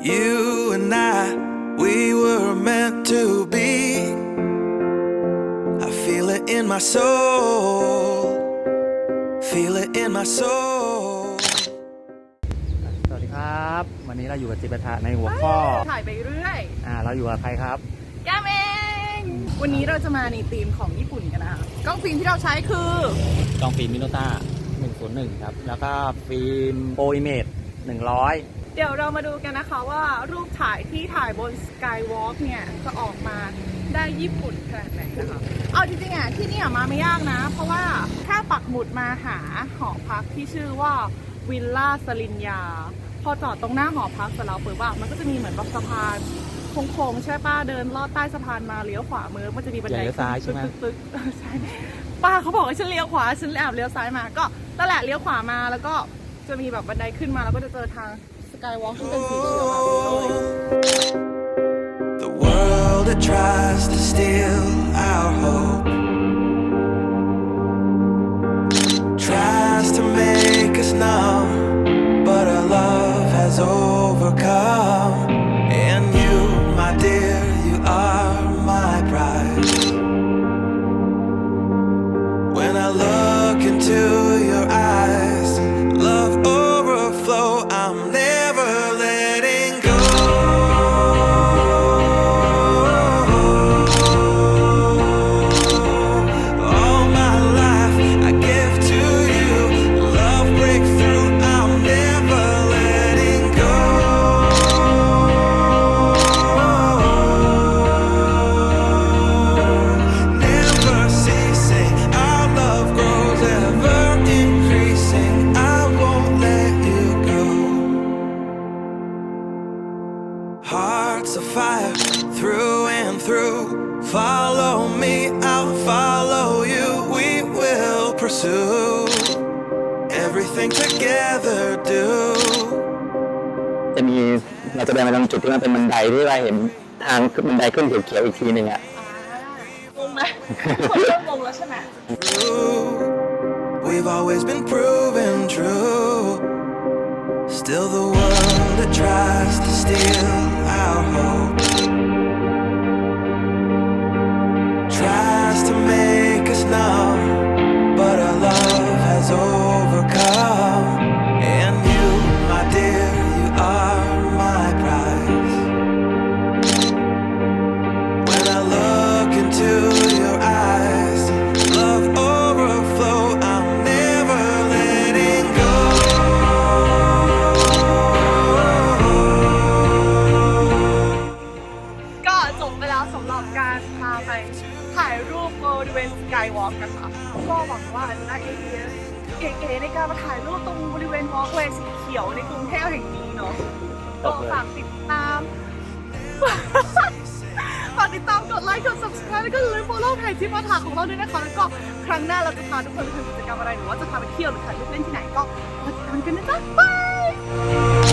You and I, we were meant to be. I feel it in my soul. Feel it in my soul. สวัสดีครับ วันนี้เราอยู่กับจิปาถะในหัวข้อถ่ายไปเรื่อย อ่าเราอยู่กับใครครับ แก้มเอง วันนี้เราจะมาในธีมของญี่ปุ่นกันนะคะกล้องฟิล์มที่เราใช้คือกล้องฟิล์มมิโนต้า101 ครับ แล้วก็ฟิล์มโปรอิเมจ100 เดี๋ยวเรามาดูกันนะคะว่ารูปถ่ายที่ถ่ายบนสกายวอล์กเนี่ย จะออกมาได้ญี่ปุ่นขนาดไหนนะคะ เอาจริงๆอะที่นี่มาไม่ยากนะ เพราะว่าแค่ปักหมุดมาหาหอพักที่ชื่อว่าวิลล่าสลินยา พอจอดตรงหน้าหอพักเสร็จแล้วเปุ๊บอะมันก็จะมีเหมือนแบบสะพานโค้งๆใช่ป้าเดินลอดใต้สะพานมาเลี้ยวขวามือมันจะมีบันไดย่าเลี้ยวซ้ายใช่ไหม ตึกๆใช่ป้าเขาบอกให้ฉันเลี้ยวขวาฉันแอบเลี้ยวซ้ายมาก็นั่นแหละเลี้ยวขวามาแล้วก็จะมีแบบบันไดขึ้นมาแล้วก็จะเจอทาง กายวอล์กที่เป็นสีเขียวแบบนี้เลย The world that tries to steal our hope tries to make us numb, but our love has overcome. And you, my dear, you are my prize. When I look into through and through. Follow me, I'll follow you. We will pursue everything together. Do จะมีเราจะเดินไปตรงจุดที่มันเป็นบันไดที่เราเห็นทางขึ้นบันไดขึ้นเขียวๆอีกทีหนึ่งอะ งงไหมคนเริ่มงงแล้วใช่ไหม true. We've always been proven true. Still, the world that tries to steal our อล์กนะคะก็หวังว่าจะได้ไอเดียเก๋ๆในการมาถ่ายรูปตรงบริเวณวอล์กเวย์สีเขียวในกรุงเทพแห่งนี้เนาะก็ฝากติดตามฝากติดตามกดไลค์กด subscribe แล้วก็อย่าลืม follow เพจที่มาถาของเราด้วยนะคะแล้วก็ครั้งหน้าเราจะพาทุกคนไปทำกิจกรรมอะไรหรือว่าจะพาไปเที่ยวหรือถ่ายรูปเล่นที่ไหนก็รอติดตามกันนะจ๊ะบาย